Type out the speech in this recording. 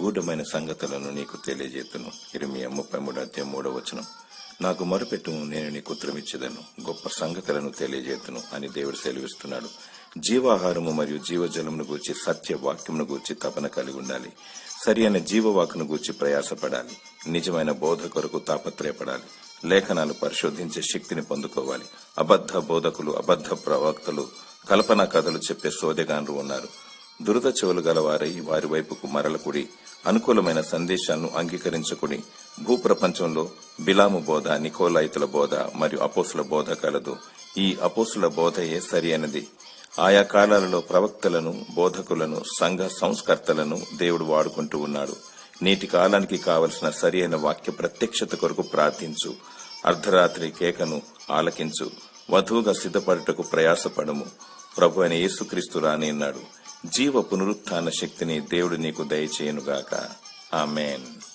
గూఢమైన సంగతులను నీకు తెలియజేతును. ఇరిమియా ముప్పై మూడు అధ్యాయం మూడో వచనం. నాకు మొరపెట్టు నేను నీకు ఉత్తరమిచ్చేదను. గొప్ప సంగతులను తెలియజేతును అని దేవుడు సెలవిస్తున్నాడు. జీవాహారము మరియు జీవజలమును గూర్చి సత్య వాక్యమును గూర్చి తపన కలిగి ఉండాలి. సరి అయిన జీవవాకును గూర్చి ప్రయాసపడాలి. నిజమైన బోధ కొరకు తాపత్రయపడాలి. లేఖనాలు పరిశోధించే శక్తిని పొందుకోవాలి. అబద్ధ బోధకులు అబద్ధ ప్రవక్తలు కల్పనా కథలు చెప్పే సోదెగాన్లు ఉన్నారు. దురద చెవులు గలవారై వారి వైపుకు మరలకుడి అనుకూలమైన సందేశాలను అంగీకరించుకుని భూప్రపంచంలో బిలాము బోధ నికోలాయితుల బోధ మరియు అపోసుల బోధ కలదు. ఈ అపోసుల బోధయే సరి అయినది. ఆయా కాలాలలో ప్రవక్తలను బోధకులను సంఘ సంస్కర్తలను దేవుడు వాడుకుంటూ ఉన్నాడు. నేటి కాలానికి కావలసిన సరి అయిన వాక్య ప్రత్యక్షత కొరకు ప్రార్థించు. అర్ధరాత్రి కేకను ఆలకించు. వధువుగా సిద్ధపడుటకు ప్రయాసపడము. ప్రభు అయిన యేసుక్రీస్తు రానిన్నాడు జీవ పునరుత్న శక్తిని దేవుడు నీకు దయచేయనుగాక. ఆమెన్.